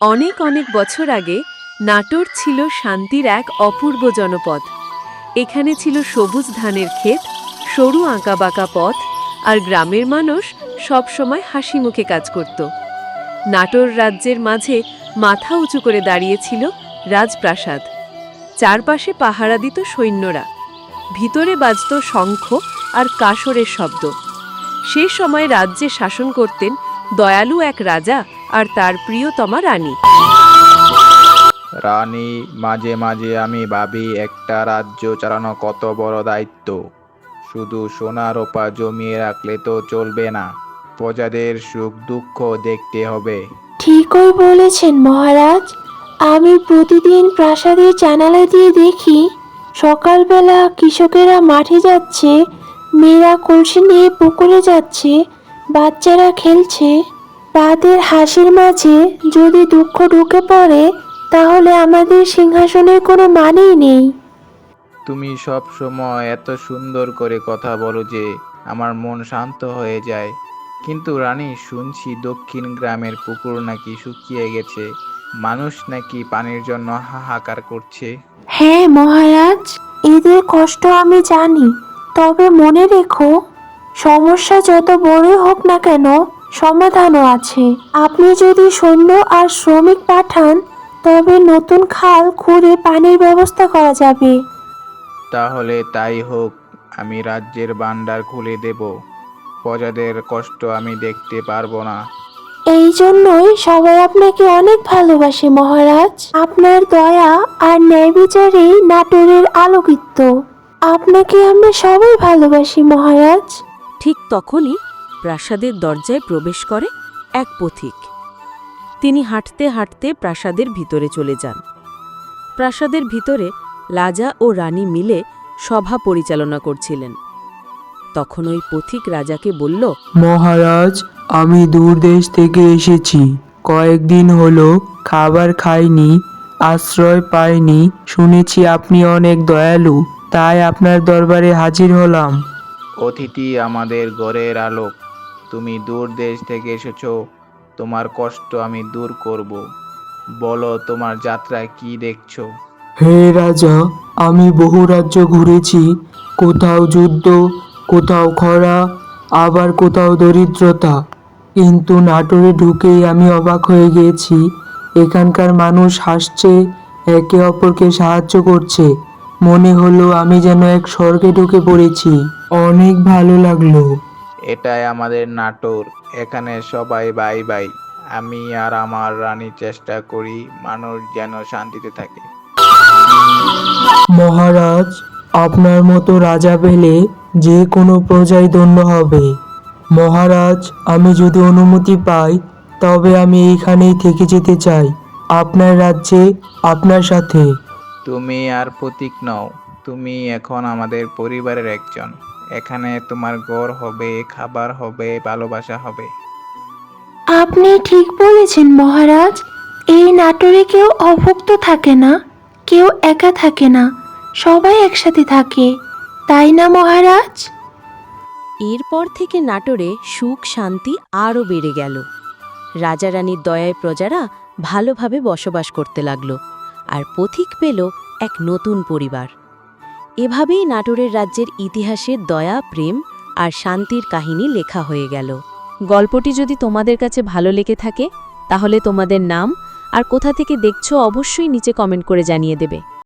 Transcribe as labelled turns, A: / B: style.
A: অনেক অনেক বছর আগে নাটোর ছিল শান্তির এক অপূর্ব জনপদ। এখানে ছিল সবুজ ধানের ক্ষেত, সরু আঁকাবাঁকা পথ আর গ্রামের মানুষ সবসময় হাসি মুখে কাজ করত। নাটোর রাজ্যের মাঝে মাথা উঁচু করে দাঁড়িয়েছিল রাজপ্রাসাদ। চারপাশে পাহারা দিত সৈন্যরা। ভিতরে বাজত শঙ্খ আর কাসরের শব্দ। সে সময় রাজ্যে শাসন করতেন দয়ালু এক রাজা আর তার প্রিয়তমা রানী।
B: রানী মাঝে মাঝে আমি ভাবি একটা রাজ্য চালানো কত বড় দায়িত্ব। শুধু সোনা রূপা জমিয়ে রাখলে তো চলবে না। প্রজাদের সুখ দুঃখ দেখতে হবে।
C: ঠিকই বলেছেন মহারাজ। আমি প্রতিদিন প্রাসাদের জানালা দিয়ে দেখি সকালবেলা কৃষকেরা মাঠে যাচ্ছে মেয়েরা কলসি নিয়ে পুকুরে যাচ্ছে বাচ্চারা খেলছে। তাদের হাসির মাঝে যদি দুঃখ ঢুকে পড়ে তাহলে আমাদের সিংহাসনের কোনো মানেই নেই।
B: তুমি সব সময় এত সুন্দর করে কথা বলো যে আমার মন শান্ত হয়ে যায়। কিন্তু রানী শুনছি দক্ষিণ গ্রামের পুকুর নাকি শুকিয়ে গেছে। মানুষ নাকি পানির জন্য হাহাকার করছে।
C: হ্যাঁ মহারাজ এদের কষ্ট আমি জানি। তবে মনে রেখো সমস্যা যত বড়ই হোক না কেন সমাধানও আছে। আপনি যদি সৈন্য আর শ্রমিক পাঠান তবে নতুন খাল খুঁড়ে পানির ব্যবস্থা করা যাবে।
B: তাহলে তাই হোক আমি রাজ্যের ভাণ্ডার খুলে দেব। প্রজাদের কষ্ট আমি দেখতে পারব না।
C: এই জন্যই সবাই আপনাকে অনেক ভালোবাসে মহারাজ। আপনার দয়া আর ন্যায় বিচারেই নাটোরের আলোকিত। আপনাকে আমরা সবাই ভালোবাসি মহারাজ।
A: ঠিক তখনই প্রাসাদের দরজায় প্রবেশ করে এক পথিক। তিনি হাঁটতে হাঁটতে প্রাসাদের ভিতরে চলে যান। প্রাসাদের ভিতরে লাজা ও রানী মিলে সভা পরিচালনা করছিলেন। তখন ওই পথিক রাজাকে বলল
D: মহারাজ আমি দূর দেশ থেকে এসেছি। কয়েকদিন হলো খাবার খাইনি আশ্রয় পাইনি শুনেছি আপনি অনেক দয়ালু তাই আপনার দরবারে হাজির হলাম।
B: অতিথি আমাদের ঘরের আলোক। তুমি দূর দেশ থেকে এসেছ, তোমার কষ্ট আমি দূর করব। বলো, তোমার যাত্রায় কি দেখছ?
D: হে রাজা, আমি বহু রাজ্য ঘুরেছি, কোথাও যুদ্ধ, কোথাও খরা, আবার কোথাও দরিদ্রতা। কিন্তু নাটোরে ঢুকেই আমি অবাক হয়ে গিয়েছি, এখানকার মানুষ হাসছে, একে অপরকে সাহায্য করছে। মনে হলো আমি যেন এক স্বর্গে ঢুকে পড়েছি। অনেক ভালো লাগল।
B: এটাই আমাদের নাটোর। এখানে সবাই বাই বাই। আমি আর আমার রানী চেষ্টা করি মানুষ যেন শান্তিতে থাকে।
D: মহারাজ আপনার মতো রাজা পেলে যে কোনো প্রজাই ধন্য হবে। মহারাজ আমি যদি অনুমতি পাই তবে আমি এইখানেই থেকে যেতে চাই আপনার রাজ্যে আপনার সাথে।
B: তুমি আর প্রতীক নও তুমি এখন আমাদের পরিবারের একজন। এখানে তোমার ঘর হবে খাবার হবে ভালোবাসা হবে।
C: আপনি ঠিক বলেছেন মহারাজ। এই নাটোরে কেউ অভুক্ত থাকে না কেউ একা থাকে না সবাই একসাথে থাকে তাই না মহারাজ?
A: এরপর থেকে নাটোরে সুখ শান্তি আরও বেড়ে গেল। রাজা রানীর দয়ায় প্রজারা ভালোভাবে বসবাস করতে লাগল আর পথিক পেল এক নতুন পরিবার। এভাবেই নাটোরের রাজ্যের ইতিহাসে দয়া, প্রেম আর শান্তির কাহিনী লেখা হয়ে গেল। গল্পটি যদি তোমাদের কাছে ভালো লেগে থাকে, তাহলে তোমাদের নাম আর কোথা থেকে দেখছ অবশ্যই নিচে কমেন্ট করে জানিয়ে দেবে।